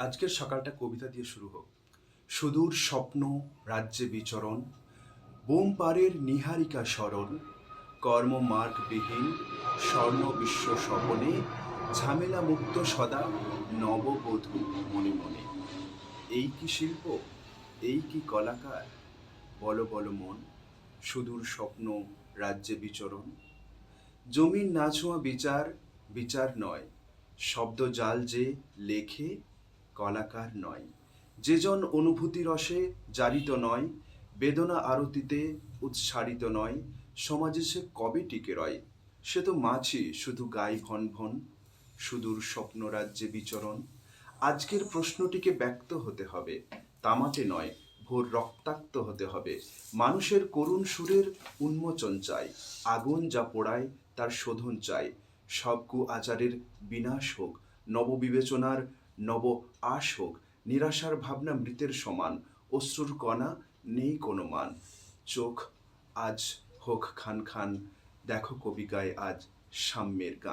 আজকের সকালটা কবিতা দিয়ে শুরু হোক। সুদূর স্বপ্ন, রাজ্যে বিচরণ, বোম পারের নিহারিকা স্মরণ, কর্ম মার্গবিহীন, স্বর্ণ বিশ্ব স্বপনে, ঝামেলা মুক্ত সদা, নববধূ মনে মনে। এই কি শিল্প? এই কি কলাকার? বলো বলো মন, সুদূর স্বপ্ন, রাজ্যে বিচরণ। জমির না ছোঁয়া বিচার বিচার নয়, শব্দ জাল যে লেখে কলাকার নয়। যেজন অনুভূতি রসে জারিত নয়, বেদনা আরতিতে উৎসারিত নয়, সমাজে সে কবে টিকে রয়? সে তো মাছি শুধু গাই ভন ভন, সুদূর স্বপ্ন রাজ্যে বিচরণ। আজকের প্রশ্নটিকে ব্যক্ত হতে হবে, তামাটে নয়, ভোর রক্তাক্ত হতে হবে। মানুষের করুণ সুরের উন্মোচন চাই, আগুন যা পোড়ায় তার শোধন চাই। সব কু আচারের বিনাশ হোক, নববিবেচনার নব আশ হোক নিরাশার ভাবনা মৃতের সমান, অশ্রুর কণা নেই কোনো মান। চোখ আজ হোক খান খান, দেখো কবি গায় আজ সাম্যের গান।